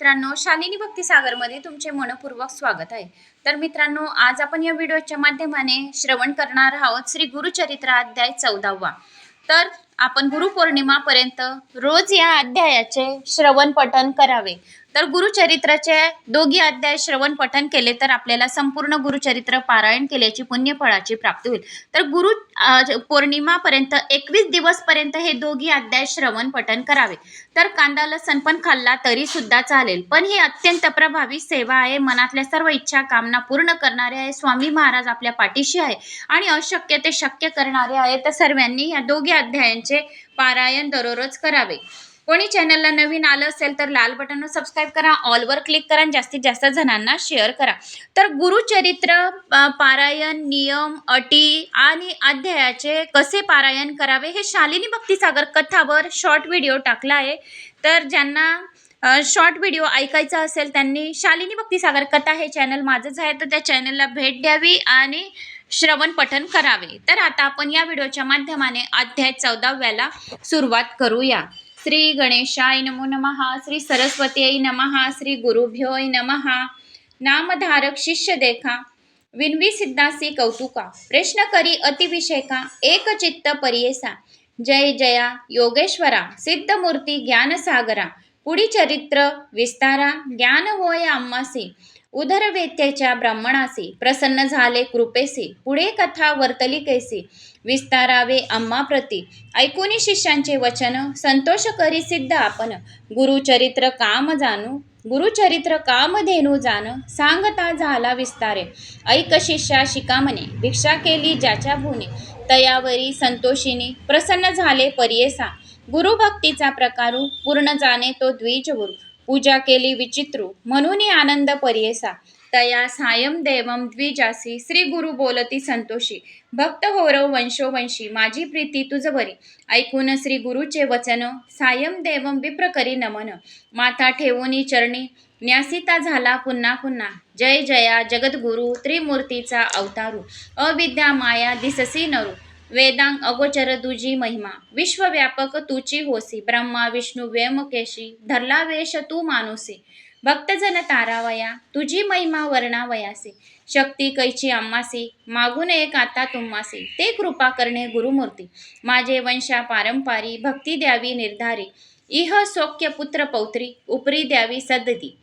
मित्रांनो शालिनी भक्तिसागरमध्ये तुमचे मनपूर्वक स्वागत आहे. तर मित्रांनो आज आपण या व्हिडिओच्या माध्यमाने श्रवण करणार आहोत श्री गुरुचरित्र अध्याय चौदावा. तर आपण गुरुपौर्णिमापर्यंत रोज या अध्यायाचे श्रवण पठण करावे. तर गुरुचरित्राचे दोघी अध्याय श्रवण पठन केले तर आपल्याला संपूर्ण गुरुचरित्र पारायण केल्याची पुण्यफळाची प्राप्ती होईल. तर गुरु पौर्णिमापर्यंत एकवीस दिवसपर्यंत हे दोघी अध्याय श्रवण पठन करावे. तर कांदा लसण पण खाल्ला तरी सुद्धा चालेल. पण ही अत्यंत प्रभावी सेवा आहे. मनातल्या सर्व इच्छा कामना पूर्ण करणारे आहे. स्वामी महाराज आपल्या पाठीशी आहे आणि अशक्य ते शक्य करणारे आहे. तर सर्वांनी या दोघी अध्यायांचे पारायण दररोज करावे. कोणी चॅनलला नवीन आलं असेल तर लाल बटनवर सबस्क्राईब करा ऑलवर क्लिक करा आणि जास्तीत जास्त जणांना शेअर करा. तर गुरुचरित्र पारायण नियम अटी आणि अध्यायाचे कसे पारायण करावे हे शालिनी भक्तिसागर कथावर शॉर्ट व्हिडिओ टाकला आहे. तर ज्यांना शॉर्ट व्हिडिओ ऐकायचा असेल त्यांनी शालिनी भक्तीसागर कथा हे चॅनल माझंच आहे तर त्या चॅनलला भेट द्यावी आणि श्रवण पठन करावे. तर आता आपण या व्हिडिओच्या माध्यमाने अध्याय चौदाव्याला सुरुवात करूया. श्री गणेशाय नमो नमः श्री सरस्वतीयै नमः श्री गुरुभ्योय नमः. नामधारक शिष्य देखा विनवी सिद्धासी कौतुका प्रश्न करी अतिविषयका एक चित्त परियेसा. जय जया योगेश्वरा सिद्धमूर्ती ज्ञानसागरा पुढी चरित्र विस्तारा ज्ञान होय अम्मासी उदरवेत्याच्या ब्राह्मणासी प्रसन्न झाले कृपेसी पुढे कथा वर्तली कैसी विस्तारावे अम्मा प्रती ऐकुनी शिष्यांचे वचन संतोष करी सिद्ध आपण गुरुचरित्र काम जाणू गुरुचरित्र कामधेनू जाण सांगता झाला विस्तारे. ऐक शिष्या शिकामणे भिक्षा केली ज्याच्या भूने तयावरी संतोषिनी प्रसन्न झाले परियेसा गुरुभक्तीचा प्रकारू पूर्ण जाणे तो द्विजगुरु पूजा केली विचित्रू. म्हणून आनंद पर्येसा. तया सायम देवम द्विजासी. श्री गुरु बोलती संतोषी. भक्त होरव वंशोवंशी. माझी प्रीती तुझ बरी ऐकून श्री गुरुचे वचन. सायम देवम विप्रकरी नमन. माथा ठेवूनी चरणी. न्यासिता झाला पुन्हा पुन्हा. जय जया जगद्गुरु त्रिमूर्तीचा अवतारू. अविद्या माया दिससी नरू. वेदांग अगोचर तुझी महिमा. विश्वव्यापक तुची होसी. ब्रह्मा विष्णू व्यमकेशी धरला वेश तू मानुसी. भक्तजन तारावया. तुझी महिमा वर्णावयासी. शक्ती कैची अम्मासी मागून एक आता तुम्हासी ते कृपा करणे गुरुमूर्ती. माझे वंशा पारंपारी. भक्ती द्यावी निर्धारी. इह सौख्य पुत्र पौत्री. उपरी द्यावी सद्दी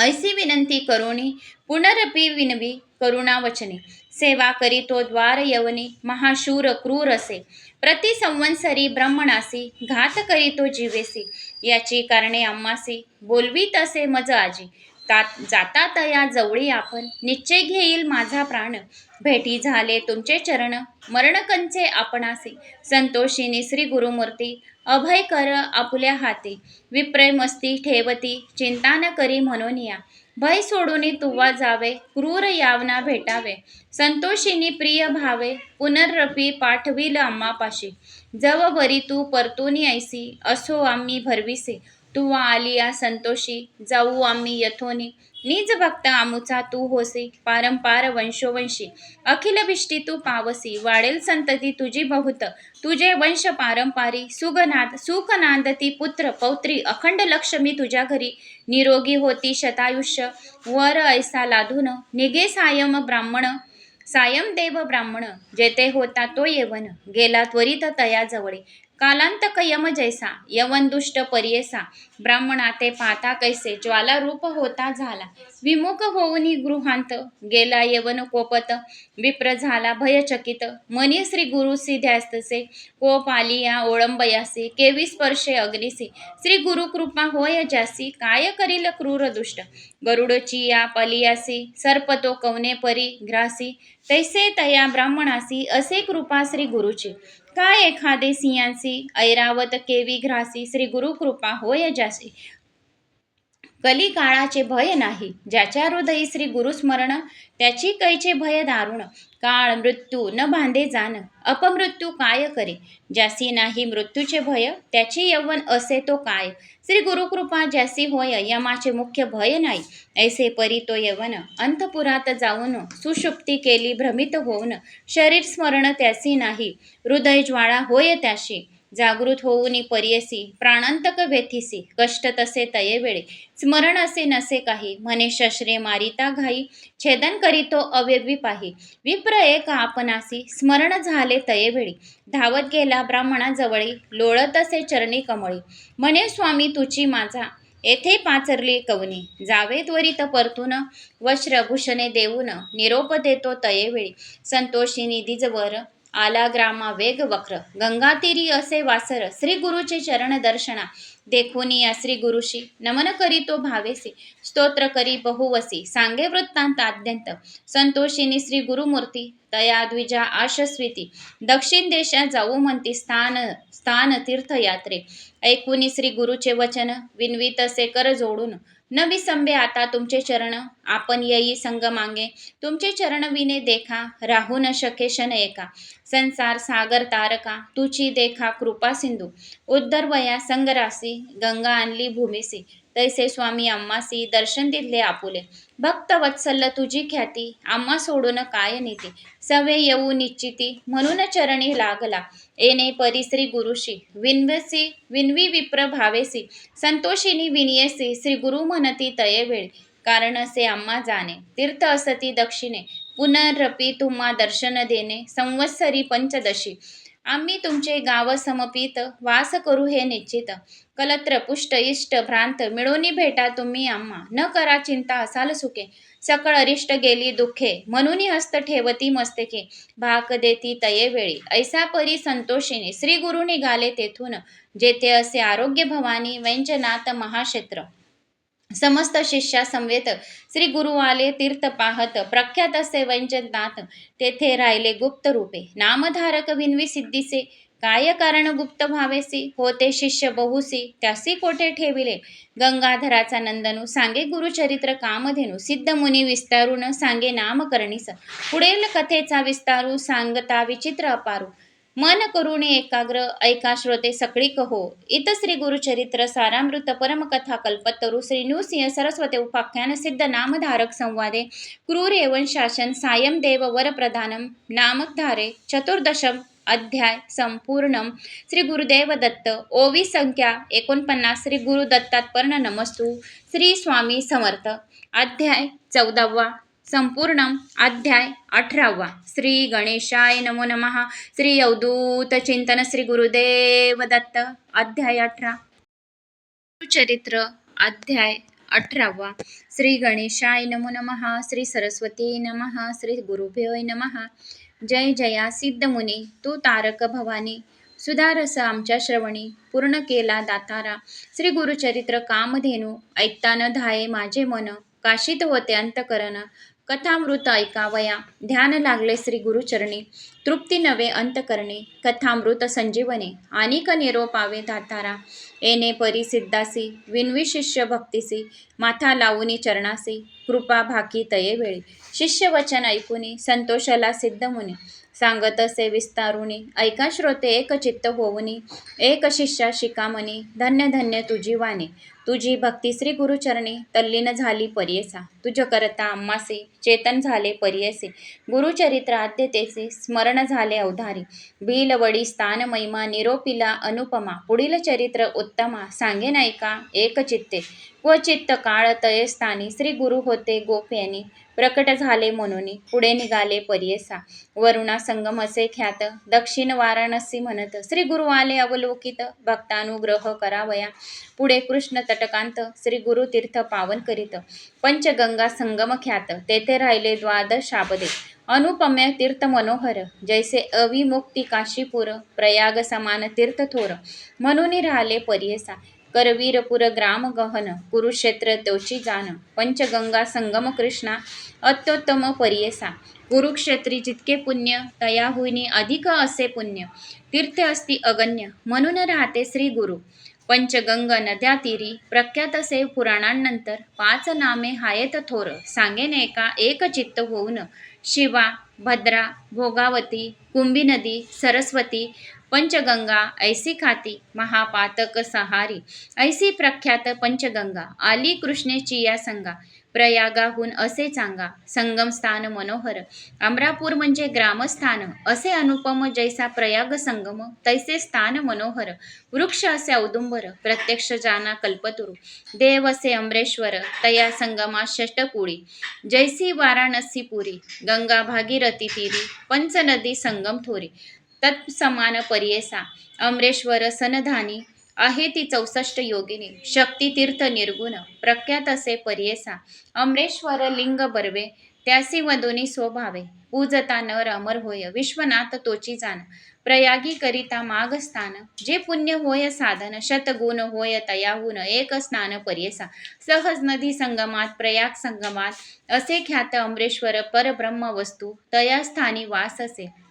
ऐसी विनंती करुणी पुनरपी विनवी. करुणावचने. सेवा करीतो द्वार यवनी महाशूर क्रूर असे प्रति संवत्सरी ब्रह्मणासी घात करीतो जीवेसी. याची कारणे अम्मासी बोलवी तसे मज आजी. तात जाता तया जवळी आपण निश्चय घेईल माझा प्राण. भेटी झाले तुमचे चरण मरणकंचे आपणासी. संतोषिनी श्री गुरुमूर्ती अभय कर आपुल्या हाती. विप्रय मस्ती ठेवती चिंता न करी म्हणून या भय सोडून तुवा जावे क्रूर यावना भेटावे. संतोषिनी प्रिय भावे पुनर्रपी पाठविल आम्हापाशी. जव बरी तू परतोनी ऐसी असो आम्ही भरविसे. तू आलिया संतोषी जाऊ आम्ही यथोनी. निज भक्त आमुचा तू होसी पारंपार वंशोवंशी. अखिल विष्टी तू पावसी वाढेल संतती तुझी बहुत. तुझे वंश पारंपारी सुगनाद सुख नांदती पुत्र पौत्री अखंड लक्ष्मी तुझ्या घरी. निरोगी होती शतायुष्य वर ऐसा लाधून निघे सायम ब्राह्मण. सायम देव ब्राह्मण जेथे होता तो येवन गेला त्वरित तया जवळे. कालांतक यम जैसा यवन दुष्ट परियेसा ब्राह्मणा ते पाहता कैसे ज्वाला रूप होता झाला. विमुख होऊनी गृहांत गेला यवन कोपत विप्र झाला भयचकित. मनी श्री गुरु ध्यास्तसे कोप आलिया ओळंबयासी केवी स्पर्शे अग्निसी. श्री गुरु कृपा होय जासी काय करील क्रूर दुष्ट. गरुडची या पलियासी सर्पतो कवने परी ग्रासी. तैसे तया ब्राह्मणासी असे कृपा श्री गुरुची. काय एखादे सिंहांसी ऐरावत केवी घ्रासी श्री गुरु कृपा होय जासी कली काळाचे भय नाही. ज्याच्या हृदयी श्री गुरुस्मरण त्याची कैचे भय दारुण. काळ मृत्यू न बांधे जाण अपमृत्यू काय करे? ज्यासी नाही मृत्यूचे भय त्याची यवन असे तो काय? श्री गुरुकृपा ज्यासी होय यमाचे मुख्य भय नाही. ऐसे परी तो यवन अंतपुरात जाऊन सुषुप्ती केली भ्रमित होऊन. शरीर स्मरण त्यासी नाही हृदय ज्वाळा होय त्याशी. जागृत होऊनी पर्यसी प्राणांतक व्यथिसी कष्ट तसे तये वेळे. स्मरण असे नसे काही म्हणे शस्त्रे मारिता घाई. छेदन करीतो अव्यवी पाही. विप्र एक आपणासी स्मरण झाले तये वेळी. धावत गेला ब्राह्मणाजवळी लोळत असे चरणी कमळी. म्हणे स्वामी तुची माझा. येथे पाचरली कवनी. जावे त्वरित परतून. वस्त्रभूषणे देऊन. निरोप देतो तयेवेळी संतोषी निधीजवर. आला ग्रामा वेग वक्र. गंगातीरी असे वासर श्री गुरुचे चरण दर्शना. देखुनी या श्री गुरुशी. नमन करी तो भावेसी स्तोत्र करी बहुवसी सांगे वृत्तांत आद्यंत संतोषिनी श्री गुरुमूर्ती. तया द्विजा आशस्विती दक्षिण देशात जाऊ म्हणती स्थान स्थान तीर्थयात्रे. ऐकुनी श्री गुरुचे वचन. विनवीत असे कर जोडून. न विसंबे आता तुमचे चरण आपण येई संग मागे. तुमचे चरण विने देखा राहू न शके शन एका. संसार सागर तारका तुची देखा कृपा सिंधू. उद्धरवया संगरासी गंगा आणली भूमिसी. तैसे स्वामी आम्हासी दर्शन दिले आपुले. भक्त वत्सल्य तुझी ख्याती आम्हा सोडून काय नीती? सवे येऊ निश्चिती म्हणून चरणी लागला. येणे परिश्री गुरुशी विनवसी विनवी विप्र भावेसी संतोषिनी विनियसी श्री गुरु म्हणती तये वेळ. कारण असे आम्हा जाणे तीर्थ असती दक्षिणे. पुनरपी तुम्हा दर्शन देणे संवत्सरी पंचदशी. आम्ही तुमचे गाव समपित वास करू हे निश्चित. कलत्र पुष्ट इष्ट भ्रांत मिळोनी भेटा तुम्ही आम्हा. न करा चिंता असाल सुखे. सकळ अरिष्ट गेली दुःखे. म्हणून हस्त ठेवती मस्तके. भाक देती तये वेळी. ऐसा परी संतोषिनी श्री गुरु निघाले तेथून. जेथे असे आरोग्य भवानी व्यंजनाथ महाक्षेत्र. समस्त शिष्या समवेत श्री गुरु आले तीर्थ पाहत प्रख्यात असे वैजनाथ तेथे राहिले गुप्त रूपे. नामधारक विनवी सिद्धीसे काय कारण गुप्त भावेसी? होते शिष्य बहुसी त्यासी कोठे ठेविले? गंगाधराचा नंदनू सांगे गुरुचरित्र कामधेनू सिद्ध मुनी विस्तारून सांगे नामकरणीस. पुढील कथेचा विस्तारू सांगता विचित्र अपारू. मन करुणे एकाग्र ऐका श्रोते सकळी कहो. इत श्री गुरुचरित्र सारामृत परमकथा कल्पतरू श्री नृसिंह सरस्वती उपाख्यान सिद्ध नामधारक संवादे. क्रूर एवं शासन सायं देव वरप्रधानम नामधारे चतुर्दशम अध्याय संपूर्ण श्री गुरुदेव दत्त ओवी संख्या एकोणपन्नास श्री गुरु पर्ण नमस्तू. श्री स्वामी समर्थ. अध्याय चौदावा. संपूर्ण अध्याय अठरावा. श्री गणेशाय नमो नमः. श्री अवधूत चिंतन श्री गुरुदेव दत्त. अध्याय अठरा. चरित्र अध्याय अठरावा. श्री गणेशाय नमो नमः. श्री सरस्वती नमः. श्री गुरुभ्योय नमः. जय जया सिद्ध मुनी. तू तारक भवानी. सुधारस आमच्या श्रवणी. पूर्ण केला दातारा. श्री गुरुचरित्र कामधेनू. ऐकताना धाये माझे मन. काशीत होते अंतकरण. कथामृत ऐकावया. ध्यान लागले श्री गुरुचरणी. तृप्ती नवे अंत करणे कथामृत संजीवने. अनेक निरोपावे दातारा येणे परिसिद्धासी विनवी शिष्य भक्तीसी. माथा लावूनी चरणासी. कृपा भाकी तये वेळी. शिष्यवचन ऐकूनी संतोषाला सिद्ध मुनी. सांगत असे विस्तारुनी. ऐका श्रोते एक चित्त होऊनी एक शिष्या शिकामणी धन्य धन्य तुझी वाणी. तुझी भक्ती श्री गुरुचरणी तल्लीन झाली पर्येसा. तुझ करता अम्मासी चेतन झाले परियसे. गुरुचरित्र आद्यतेचे स्मरण झाले अवधारी. भीलवडी स्थान महिमा निरोपिला अनुपमा. पुढील चरित्र उत्तमा. सांगे ऐका एक चित्ते. व चित्त काळ तये स्थानी श्री गुरु होते गोप्यानी. प्रकट झाले म्हणून पुढे निघाले पर्येसा. वरुणा संगम असे ख्यात. दक्षिण वाराणसी म्हणत श्री गुरु आले अवलोकित भक्तानुग्रह करावया. पुढे कृष्ण तटकांत श्री गुरु तीर्थ पावन करीत. पंचगंगा संगम ख्यात. तेथे राहिले द्वादश शाबदे. अनुपम्य तीर्थ मनोहर. जैसे अविमुक्ती काशीपूर प्रयाग समान तीर्थ थोर. म्हणून राहिले पर्येसा. करवीरपुर ग्राम गहन कुरुक्षेत्र तोची जान पंचगंगा संगम कृष्णा अत्योत्तम पर्येसा. कुरुक्षेत्री जितके पुण्य तया हुईनी अधिक असे पुण्य. तीर्थ असती अगण्य म्हणून राहते श्री गुरु. पंचगंग नद्या तीरी प्रख्यात असे पुराणांनंतर पाच नामे हायत थोर. सांगेन एका एक चित्त होऊन शिवा भद्रा भोगावती कुंभी नदी सरस्वती पंचगंगा ऐसी खाती महापातक सहारी ऐसी प्रख्यात पंचगंगा आली कृष्णेची या संगा प्रयागाहून असे चांगा संगम स्थान मनोहर अमरापूर म्हणजे ग्रामस्थान असे अनुपम जैसा प्रयाग संगम तैसे स्थान मनोहर वृक्ष असे औदुंबर प्रत्यक्ष जाना कल्पतुरु देव असे अमरेश्वर तया संगमा षष्टकुळी जैसी वाराणसी पुरी गंगा भागीरथी तीरी पंचनदी संगम थोरी तत्समान पर्येसा. अमरेश्वर सनधानी आहे ती चौसष्ट योगिनी. शक्ती तीर्थ निर्गुण प्रख्यात असे पर्येसा. अमरेश्वर लिंग बर्वे त्यासी वधुनी स्वभावे. पूजता नर अमर होय विश्वनाथ तोची जाण. प्रयागी करिता माग स्थान. जे पुण्य होय साधन. शतगुण होय तयाहून एक स्नान पर्येसा. सहज नदी संगमात प्रयाग संगमात असे ख्यात अमरेश्वर परब्रह्म वस्तू तया स्थानी वास असे.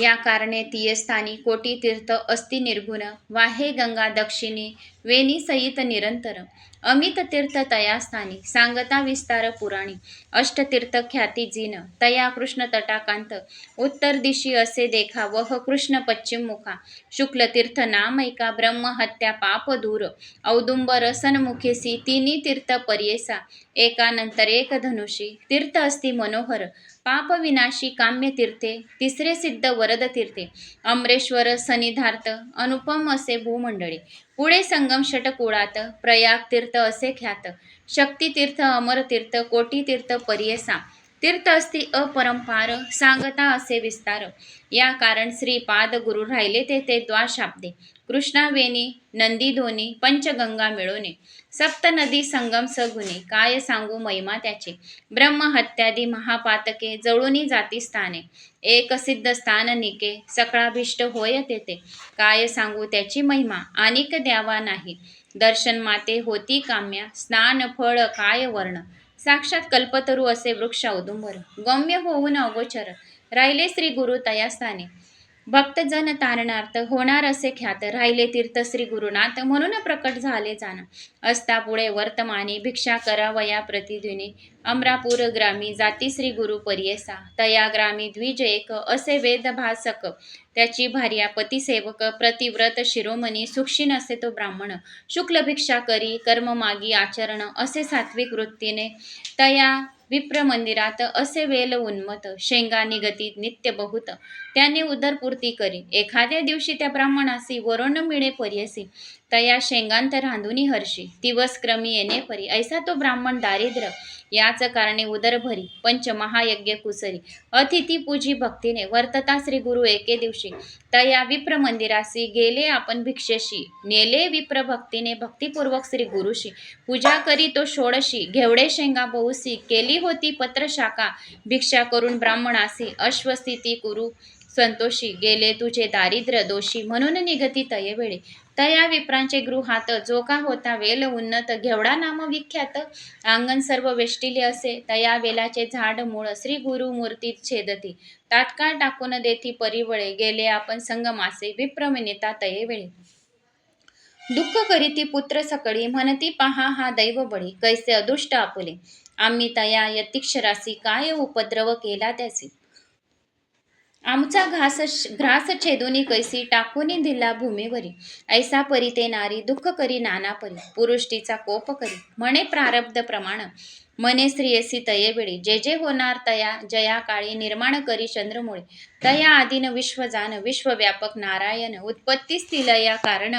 या कारणे तीयस्थानी कोटी तीर्थ अस्ति निर्गुण वाहे गंगा दक्षिणी वेणी सहित निरंतर. अमित तीर्थ तया स्थानी सांगता विस्तार पुराणी. अष्टतीर्थ ख्याती जिन तया कृष्ण तटाकांत. उत्तर दिशी असे देखा वह कृष्ण पश्चिम मुखा. शुक्ल तीर्थ नाम ऐका ब्रह्म हत्या पाप दूर. औदुंबर सन्मुखेसी तिन्ही तीर्थ पर्येसा. एकानंतर एक धनुषी तीर्थ अस्ति मनोहर. पापविनाशी काम्य तीर्थे तिसरे सिद्ध वरद तीर्थे. अमरेश्वर सनिधार्थ अनुपम असे भूमंडळी. पुढे संगम षटकुळात प्रयाग तीर्थ असे ख्यात. शक्तितीर्थ अमरतीर्थ कोटीतीर्थ तीर्थ कोटी तीर्थ पर्येसा. तीर्थ असती अपरंपार सांगता असे विस्तार. या कारण श्रीपाद गुरु राहिले ते ते द्वाशाब्दे. कृष्णावेणी नंदीधोनी पंचगंगा मिळवणे सप्त नदी संगम सगुणे काय सांगू महिमा त्याचे? ब्रह्महत्यादी महापातके जळुनी जाती स्थाने एक सिद्ध स्थान निके सकळाभिष्ट होय तेथे काय सांगू त्याची महिमा? अनेक द्यावा नाही दर्शन माते होती काम्या स्नान फळ काय वर्ण? साक्षात कल्पतरू असे वृक्ष औदुंबर गम्य होऊन अगोचर राहिले श्री गुरु तयास्थाने भक्तजन तारणार्थ होणार असे ख्यात राहिले तीर्थ श्री गुरुनाथ म्हणून प्रकट झाले जाण. असता पुढे वर्तमानी भिक्षा करावया प्रतिदिनी. अमरापूर ग्रामी जाती श्री गुरु पर्येसा. तया ग्रामी द्विज एक असे वेद भासक. त्याची भार्या पतिसेवक प्रतिव्रत शिरोमणी सुक्षीण असे तो ब्राह्मण. शुक्ल भिक्षा करी कर्म मागी आचरण असे सात्विक वृत्तीने. तया विप्र मंदिरात असे वेल उन्मत शेंगा निगतीत नित्य बहुत त्याने उदरपूर्ती करी एखाद्या दिवशी त्या ब्राह्मणासी वरण मिळे पर्यसी. तया शेंगांत रांधुनी हर्षी दिवस क्रमी येणे परी. ऐसा तो ब्राह्मण दारिद्र याच कारणे उदर भरी पंच महायज्ञ कुसरी. अतिथी पूजी भक्तीने. वर्तता श्री गुरु एके दिवशी. तया विप्र मंदिरासी गेले आपण भिक्षेशी. नेले विप्र भक्तीने. भक्तिपूर्वक श्री गुरुशी. पूजा करी तो षोडशी. घेवडे शेंगा बहुसी केली होती पत्र शाखा. भिक्षा करून ब्राह्मणासी अश्वस्थिती कुरु संतोषी. गेले तुझे दारिद्र्य दोषी. म्हणून निगती तयवेळे तया विप्रांचे गृहात जो का होता वेल उन्नत घेवडा नाम विख्यात. अंगण सर्व वेष्टिले असे तया वेलाचे झाड मूळ श्री गुरु मूर्तीत छेदती. तात्काळ टाकून देती परिवळे गेले आपण संगमासे विप्रमिनिता तयेवेळे दुःख करीती पुत्र सकळी म्हणती पहा हा दैव बळी कैसे अदुष्ट आपुले. आम्ही तया यतिक्षरासी काय उपद्रव केला त्यासी आमचा घास घ्रास छेदोनी कैसी टाकूनी दिला भूमीवरी. ऐसा परी ते नारी दुःख करी नाना परी. पुरुष्टीचा कोप करी. म्हणे प्रारब्ध प्रमाण. मने स्त्रियसी तयेवेळी जे जे होणार तया जया काळी निर्माण करी चंद्रमुळे. तया आदिन विश्वजान विश्वव्यापक नारायण. उत्पत्तीस तिलया कारण.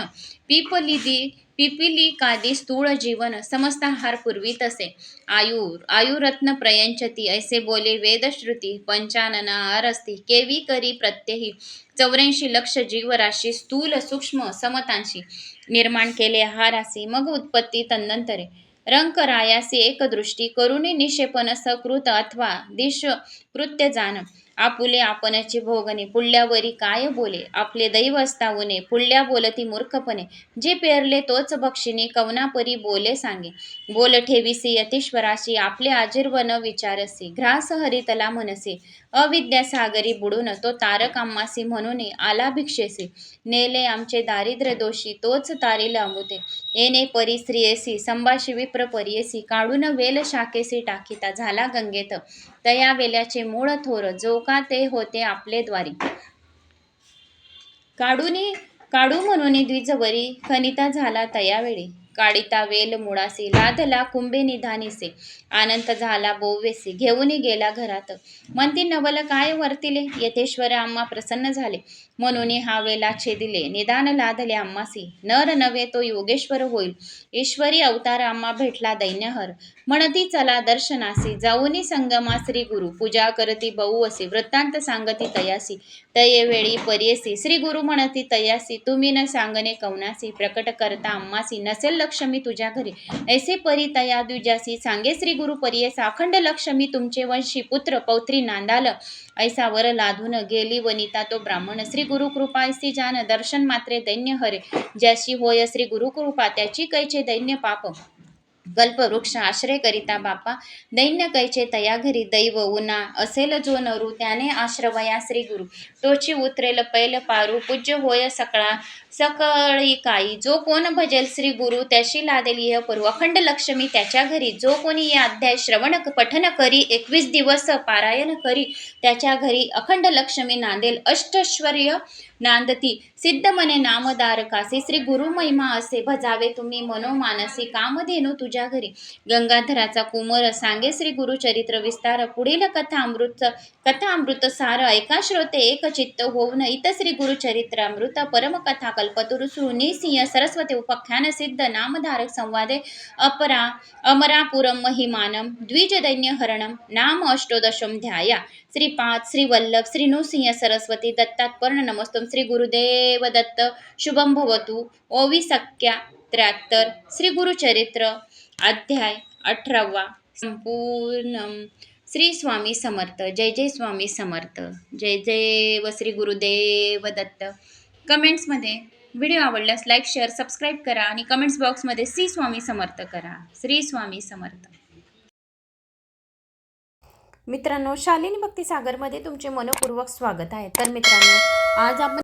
पिपलिदी पिपिली कादी स्थूळ जीवन समस्त हार पूर्वी तसे आयुर आयुरत्न प्रयंचती ऐसे बोले वेदश्रुती पंचानन आरस्ती केवी करी प्रत्यही. चौऱ्याऐंशी लक्ष जीवराशी स्थूल सूक्ष्म समतांशी निर्माण केले आहारासी मग उत्पत्ती तन्नंतरे रंकरायासी एकदृष्टी करुणी निक्षेपण सकृत अथवा दिश कृत्य जाण. आपुले आपणची भोगणे पुढल्यावरी काय बोले? आपले दैव असतावणे पुढल्या बोलती मूर्खपणे. जे पेरले तोच बक्षिणी कवनापरी बोले सांगे. बोल ठेविसी यतीश्वराशी आपले आजीर्वन विचारसी. ग्रास हरितला मनसे अविद्या सागरी बुडून तो तारक आम्हासी म्हणून आला भिक्षेसी. नेले आमचे दारिद्र्य दोषी तोच तारील अमृते येणे परी स्त्रियेसी संभाषी विप्र परियेसी काढून वेल शाखेसी टाकीता झाला गंगेत. तया वेल्याचे मूळ थोर जो का ते होते आपले द्वारी. काढूनी काढू म्हणून द्विजवरी खनिता झाला तयावेळी. काढिता वेल मुळासी लादला कुंभे निधानीसे आनंद झाला बोवेसी घेऊन गेला घरात. म्हणती नवल काय वर्तिले? यथेश्वर आम्हा प्रसन्न झाले. म्हणून हा वेला छेदिले. निदान लादले आम्हासी. नर नव्हे तो योगेश्वर होईल. ईश्वरी अवतार आम्हा भेटला दैन्यहर. म्हणती चला दर्शनासी. जाऊनी संगमा श्री गुरु पूजा करती बहु असे. वृत्तांत सांगती तयासी. तये वेळी पर्येसी. श्री गुरु म्हणती तयासी. तुम्ही न सांगणे कौनासी. प्रकट करता आम्हासी. नसेल लक्ष्मी तुझ्या घरी. ऐसे परितया द्विजासी सांगे श्री गुरु पर्येस अखंड लक्ष्मी तुमचे वंशी पुत्र पौत्री नांदाल. ऐसा वर लाधून गेली वनिता तो ब्राह्मण श्री गुरु कृपा ऐसी जान दर्शन मात्रे दैन्य हरे. ज्याशी होय श्री गुरु कृपा त्याची कैचे दैन्य पाप. कल्पवृक्ष आश्रय करिता बापा दैन्य कैचे तया घरी दैव उना असेल जो नरू त्याने आश्रवया श्री गुरु. तोची उतरेल पैल पारू पूज्य होय सकळा सकळी काई. जो कोण भजेल श्री गुरु त्याशी लादेल इह परू. अखंड लक्ष्मी त्याच्या घरी. जो कोणी या अध्याय श्रवण पठन करी एकवीस दिवस पारायण करी त्याच्या घरी अखंड लक्ष्मी नांदेल. अष्टश्वर्य नांदती. सिद्ध मने नामदारकासे श्री गुरु महिमा असे भजावे तुम्ही मनोमानसी कामधेनु तुझ्या घरी. गंगाधराचा कुमर सांगे श्री गुरुचरित्र विस्तार. पुढील कथा अमृत कथा अमृत सार. ऐका श्रोते एक चित्त होऊन इत श्री गुरुचरित्र अमृत परमकथा कल्पतरु सिंह सरस्वती उपाख्यान सिद्ध नामधारक संवादे. अपरा अमरापुरम महिमानम द्विजदैन्य हरणम नाम अष्टोदशम ध्याया. श्रीपाद श्रीवल्लभ श्री नृसिंह सरस्वती दत्तात्पर्ण नमस्तम. श्री गुरुदेव दत्त शुभम भवतु. ओवी सख्या त्र्याहत्तर. श्री गुरुचरित्र अध्याय अठरावा. संपूर्ण श्री स्वामी समर्थ. जय जय स्वामी समर्थ. जय जय व श्री गुरुदेव दत्त. कमेंट्समध्ये व्हिडिओ आवडल्यास लाईक शेअर सबस्क्राईब करा आणि कमेंट्स बॉक्समध्ये श्री स्वामी समर्थ करा. श्री स्वामी समर्थ. मित्रांनो शालिनी भक्ती सागरमध्ये तुमचे मनपूर्वक स्वागत आहे. तर मित्रांनो आज आपण